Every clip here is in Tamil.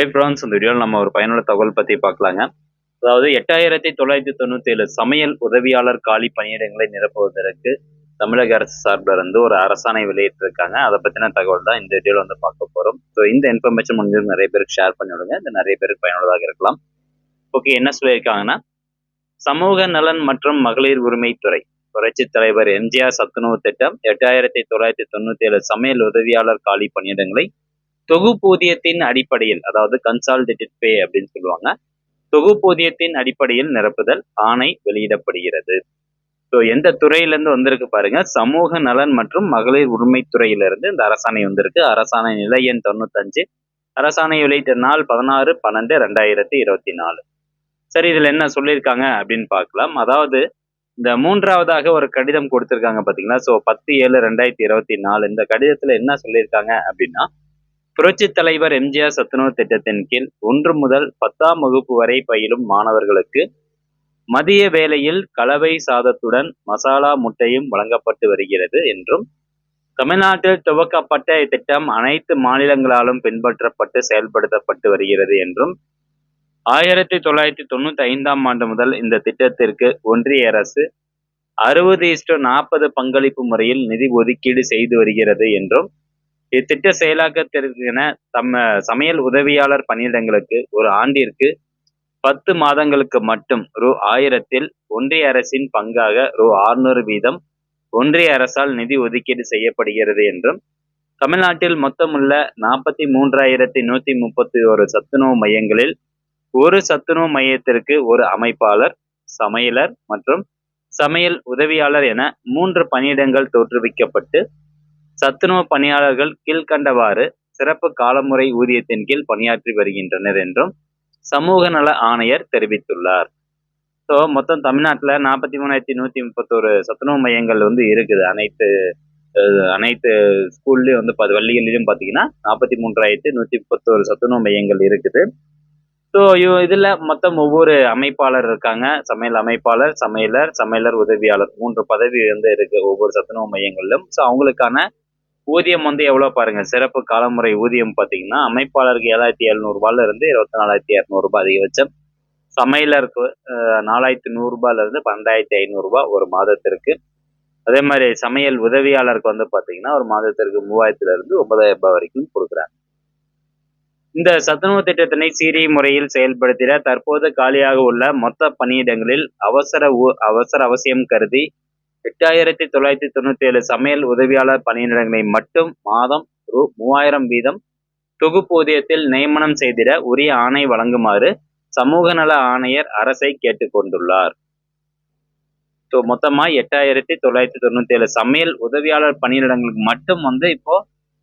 ஹை ஃப்ரான்ஸ் இந்த வீடியோவில் நம்ம ஒரு பயனுள்ள தகவல் பற்றி பார்க்கலாங்க. அதாவது எட்டாயிரத்தி தொள்ளாயிரத்தி தொண்ணூற்றி ஏழு சமையல் உதவியாளர் காலி பணியிடங்களை நிரப்புவதற்கு தமிழக அரசு சார்பில் இருந்து ஒரு அரசாணை வெளியிட்டிருக்காங்க. அதை பற்றின தகவல் தான் இந்த வீடியோவில் வந்து பார்க்க போகிறோம் ஸோ இந்த இன்ஃபர்மேஷன் முடிஞ்சது நிறைய பேருக்கு ஷேர் பண்ணி விடுங்க இது நிறைய பேருக்கு பயனுள்ளதாக இருக்கலாம். ஓகே என்ன சொல்லியிருக்காங்கன்னா சமூக நலன் மற்றும் மகளிர் உரிமைத்துறை புரட்சி தலைவர் எம்ஜிஆர் சத்துணவு திட்டம் எட்டாயிரத்தி தொள்ளாயிரத்தி தொண்ணூற்றி ஏழு சமையல் உதவியாளர் காலி பணியிடங்களை தொகுப்பூதியத்தின் அடிப்படையில் அதாவது கன்சால்டேட்டட் பே அப்படின்னு சொல்லுவாங்க தொகுப்பூதியத்தின் அடிப்படையில் நிரப்புதல் ஆணை வெளியிடப்படுகிறது. ஸோ எந்த துறையிலேருந்து வந்திருக்கு பாருங்க சமூக நலன் மற்றும் மகளிர் உரிமைத்துறையிலிருந்து இந்த அரசாணை வந்திருக்கு. அரசாணை நிலை எண் தொண்ணூத்தஞ்சு அரசாணை வெளியிட்ட நாள் பதினாறு பன்னெண்டு ரெண்டாயிரத்தி இருபத்தி நாலு. சரி இதில் என்ன சொல்லியிருக்காங்க அப்படின்னு பார்க்கலாம். அதாவது இந்த மூன்றாவதாக ஒரு கடிதம் கொடுத்துருக்காங்க பார்த்தீங்களா ஸோ பத்து ஏழு ரெண்டாயிரத்தி இருபத்தி நாலு இந்த கடிதத்தில் என்ன சொல்லியிருக்காங்க அப்படின்னா புரட்சி தலைவர் எம்ஜிஆர் சத்துணவு திட்டத்தின் கீழ் ஒன்று முதல் பத்தாம் வகுப்பு வரை பயிலும் மாணவர்களுக்கு மதிய வேளையில் கலவை சாதத்துடன் மசாலா முட்டையும் வழங்கப்பட்டு வருகிறது என்றும் தமிழ்நாட்டில் துவக்கப்பட்ட இத்திட்டம் அனைத்து மாநிலங்களாலும் பின்பற்றப்பட்டு செயல்படுத்தப்பட்டு வருகிறது என்றும் ஆயிரத்தி தொள்ளாயிரத்தி தொண்ணூத்தி ஐந்தாம் ஆண்டு முதல் இந்த திட்டத்திற்கு ஒன்றிய அரசு அறுபது இஸ்டு நாற்பது பங்களிப்பு முறையில் நிதி ஒதுக்கீடு செய்து வருகிறது என்றும் இத்திட்ட செயலாக்கத்திற்கென தம்ம சமையல் உதவியாளர் பணியிடங்களுக்கு ஒரு ஆண்டிற்கு பத்து மாதங்களுக்கு மட்டும் ரூ ஆயிரத்தில் ஒன்றிய அரசின் பங்காக ரூ ஆறுநூறு வீதம் ஒன்றிய அரசால் நிதி ஒதுக்கீடு செய்யப்படுகிறது என்றும் தமிழ்நாட்டில் மொத்தமுள்ள நாற்பத்தி மூன்றாயிரத்தி நூத்தி முப்பத்தி ஒரு சத்துணவு மையங்களில் ஒரு சத்துணவு மையத்திற்கு ஒரு அமைப்பாளர் சமையலர் மற்றும் சமையல் உதவியாளர் என மூன்று பணியிடங்கள் தோற்றுவிக்கப்பட்டு சத்துணவு பணியாளர்கள் கீழ்கண்டவாறு சிறப்பு காலமுறை ஊதியத்தின் கீழ் பணியாற்றி வருகின்றனர் என்றும் சமூக நல ஆணையர் தெரிவித்துள்ளார். ஸோ மொத்தம் தமிழ்நாட்டில் நாற்பத்தி மூணாயிரத்தி நூற்றி முப்பத்தோரு சத்துணவு மையங்கள் வந்து இருக்குது. அனைத்து அனைத்து ஸ்கூல்லையும் வந்து பது வள்ளிகளிலும் பார்த்தீங்கன்னா நாற்பத்தி மூன்றாயிரத்தி நூற்றி முப்பத்தோரு சத்துணவு மையங்கள் இருக்குது. ஸோ இதில் மொத்தம் ஒவ்வொரு அமைப்பாளர் இருக்காங்க. சமையல் அமைப்பாளர் சமையலர் சமையலர் உதவியாளர் மூன்று பதவி வந்து இருக்கு ஒவ்வொரு சத்துணவு மையங்களிலும். ஸோ அவங்களுக்கான ஊதியம் வந்து எவ்வளோ பாருங்க? சிறப்பு காலமுறை ஊதியம் பார்த்தீங்கன்னா அமைப்பாளருக்கு ஏழாயிரத்தி எழுநூறுபால இருந்து இருபத்தி நாலாயிரத்தி இரநூறுபா அதிகபட்சம். சமையலருக்கு நாலாயிரத்தி நூறுரூபால இருந்து பன்னெண்டாயிரத்தி ஐநூறுரூபா ஒரு மாதத்திற்கு. அதே மாதிரி சமையல் உதவியாளருக்கு வந்து பார்த்தீங்கன்னா ஒரு மாதத்திற்கு மூவாயிரத்துல இருந்து ஒன்பதாயிரம் ரூபாய் வரைக்கும் கொடுக்குறாங்க. இந்த சத்துணவு திட்டத்தினை சீரிய முறையில் செயல்படுத்திட தற்போது காலியாக உள்ள மொத்த பணியிடங்களில் அவசர அவசர அவசியம் கருதி எட்டாயிரத்தி தொள்ளாயிரத்தி தொண்ணூத்தி ஏழு சமையல் உதவியாளர் பணியிடங்களை மட்டும் மாதம் ரூ மூவாயிரம் வீதம் தொகுப்பூதியத்தில் நியமனம் செய்திட உரிய ஆணை வழங்குமாறு சமூக நல ஆணையர் அரசை கேட்டுக்கொண்டுள்ளார் ஸோ மொத்தமாக எட்டாயிரத்தி தொள்ளாயிரத்தி தொண்ணூத்தி ஏழு சமையல் உதவியாளர் பணியிடங்களுக்கு மட்டும் வந்து இப்போ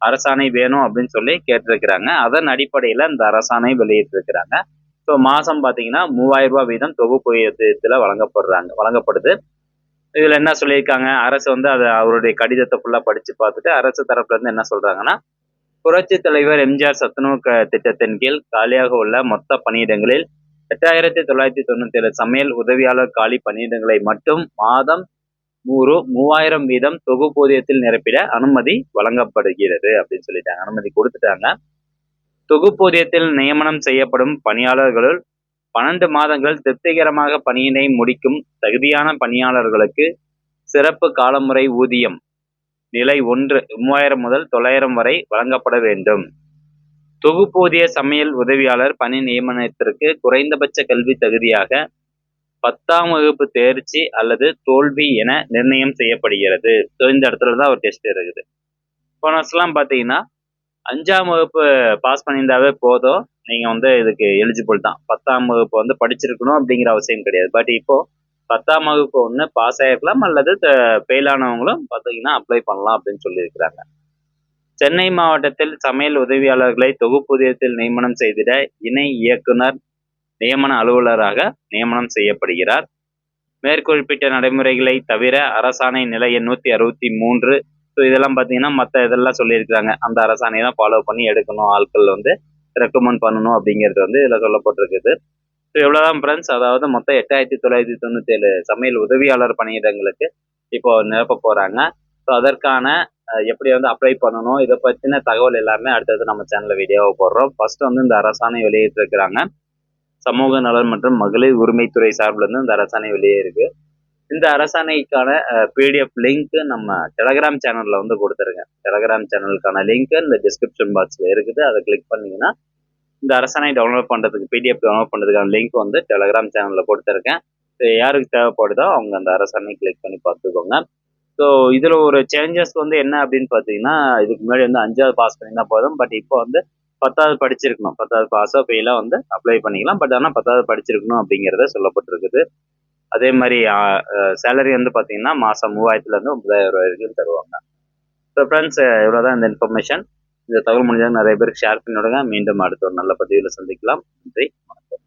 அரசாணை வேணும் அப்படின்னு சொல்லி கேட்டிருக்கிறாங்க. அதன் அடிப்படையில் இந்த அரசாணை வெளியிட்டிருக்கிறாங்க. ஸோ மாதம் பார்த்தீங்கன்னா மூவாயிரம் ரூபாய் வீதம் தொகுப்பூதியத்தில் வழங்கப்படுறாங்க வழங்கப்படுது. இதில் என்ன சொல்லியிருக்காங்க? அரசு வந்து அதை அவருடைய கடிதத்தை ஃபுல்லாக படித்து பார்த்துட்டு அரசு தரப்புலேருந்து என்ன சொல்கிறாங்கன்னா புரட்சி தலைவர் எம்ஜிஆர் சத்துணவு க திட்டத்தின் கீழ் காலியாக உள்ள மொத்த பணியிடங்களில் எட்டாயிரத்தி தொள்ளாயிரத்தி தொண்ணூத்தி ஏழு சமையல் உதவியாளர் காலி பணியிடங்களை மட்டும் மாதம் நூறு மூவாயிரம் வீதம் தொகுப்பூதியத்தில் நிரப்பிட அனுமதி வழங்கப்படுகிறது அப்படின்னு சொல்லிட்டாங்க. அனுமதி கொடுத்துட்டாங்க. தொகுப்பூதியத்தில் நியமனம் செய்யப்படும் பணியாளர்களுள் பன்னெண்டு மாதங்கள் திருப்திகரமாக பணியினை முடிக்கும் தகுதியான பணியாளர்களுக்கு சிறப்பு காலமுறை ஊதியம் நிலை ஒன்று மூவாயிரம் முதல் தொள்ளாயிரம் வரை வழங்கப்பட வேண்டும். தொகுப்பூதிய சமையல் உதவியாளர் பணி நியமனத்திற்கு குறைந்தபட்ச கல்வி தகுதியாக பத்தாம் வகுப்பு தேர்ச்சி அல்லது தோல்வி என நிர்ணயம் செய்யப்படுகிறது. ஸோ இந்த இடத்துல தான் ஒரு டெஸ்ட் இருக்குது. போனஸ்லாம் பார்த்தீங்கன்னா அஞ்சாம் வகுப்பு பாஸ் பண்ணியிருந்தாவே போதும். நீங்கள் வந்து இதுக்கு எலிஜிபிள் தான். பத்தாம் வகுப்பு வந்து படிச்சிருக்கணும் அப்படிங்கிற அவசியம் கிடையாது. பட் இப்போ பத்தாம் வகுப்பு ஒன்று பாஸ் ஆகிருக்கலாம் அல்லது ஃபெயிலானவங்களும் பார்த்தீங்கன்னா அப்ளை பண்ணலாம் அப்படின்னு சொல்லியிருக்கிறாங்க. சென்னை மாவட்டத்தில் சமையல் உதவியாளர்களை தொகுப்பூதியத்தில் நியமனம் செய்திட இணை இயக்குனர் நியமன அலுவலராக நியமனம் செய்யப்படுகிறார். மேற்குறிப்பிட்ட நடைமுறைகளை தவிர அரசாணை நிலை நூற்றி அறுபத்தி மூன்று. ஸோ இதெல்லாம் பார்த்தீங்கன்னா மற்ற இதெல்லாம் சொல்லியிருக்கிறாங்க. அந்த அரசாணையை தான் ஃபாலோ பண்ணி எடுக்கணும். ஆட்கள் வந்து ரெக்கமெண்ட் பண்ணணும் அப்படிங்கிறது வந்து இதில் சொல்லப்பட்டிருக்குது. ஸோ இவ்வளோதான் ஃப்ரெண்ட்ஸ் அதாவது மொத்தம் எட்டாயிரத்தி தொள்ளாயிரத்தி தொண்ணூற்றி ஏழு சமையல் உதவியாளர் பணியிடங்களுக்கு இப்போ நிரப்ப போகிறாங்க ஸோ அதற்கான எப்படி வந்து அப்ளை பண்ணணும் இதை பற்றின தகவல் எல்லாமே அடுத்தது நம்ம சேனலில் வீடியோவை போடுறோம். ஃபர்ஸ்ட் வந்து இந்த அரசாணை வெளியிட்டிருக்கிறாங்க. சமூக நலன் மற்றும் மகளிர் உரிமைத்துறை சார்பில் இருந்து இந்த அரசாணை வெளியே இருக்கு இந்த அரசாணைக்கான பிடிஎஃப் லிங்க்கு நம்ம டெலகிராம் சேனலில் வந்து கொடுத்துருங்க டெலகிராம் சேனலுக்கான லிங்க் இந்த டிஸ்கிரிப்ஷன் பாக்ஸில் இருக்குது. அதை கிளிக் பண்ணீங்கன்னா இந்த அரசாணை டவுன்லோட் பண்ணுறதுக்கு பிடிஎஃப் டவுன்லோட் பண்ணுறதுக்கான லிங்க் வந்து டெலகிராம் சேனலில் கொடுத்துருக்கேன். யாருக்கு தேவைப்படுதோ அவங்க அந்த அரசாணை கிளிக் பண்ணி பார்த்துக்கோங்க. ஸோ இதில் ஒரு சேஞ்சஸ் வந்து என்ன அப்படின்னு பார்த்தீங்கன்னா இதுக்கு முன்னாடி வந்து அஞ்சாவது பாஸ் பண்ணியிருந்தா போதும். பட் இப்போ வந்து பத்தாவது படிச்சிருக்கணும். பத்தாவது பாஸோ ஃபெயிலாக வந்து அப்ளை பண்ணிக்கலாம். பட் ஆனால் பத்தாவது படிச்சிருக்கணும் அப்படிங்கிறத சொல்லப்பட்டிருக்குது. அதே மாதிரி சேலரி வந்து பார்த்தீங்கன்னா மாதம் மூவாயிரத்துலேருந்து ஒன்பதாயிரம் ரூபாய் வரைக்கும் தருவாங்க. ஸோ ஃப்ரெண்ட்ஸ் இவ்வளோதான் இந்த இன்ஃபர்மேஷன் இந்த தகவல் முடிஞ்சால் நிறைய பேருக்கு ஷேர் பண்ணி விடுங்க மீண்டும் அடுத்த ஒரு நல்ல பதிவில் சந்திக்கலாம். நன்றி வணக்கம்.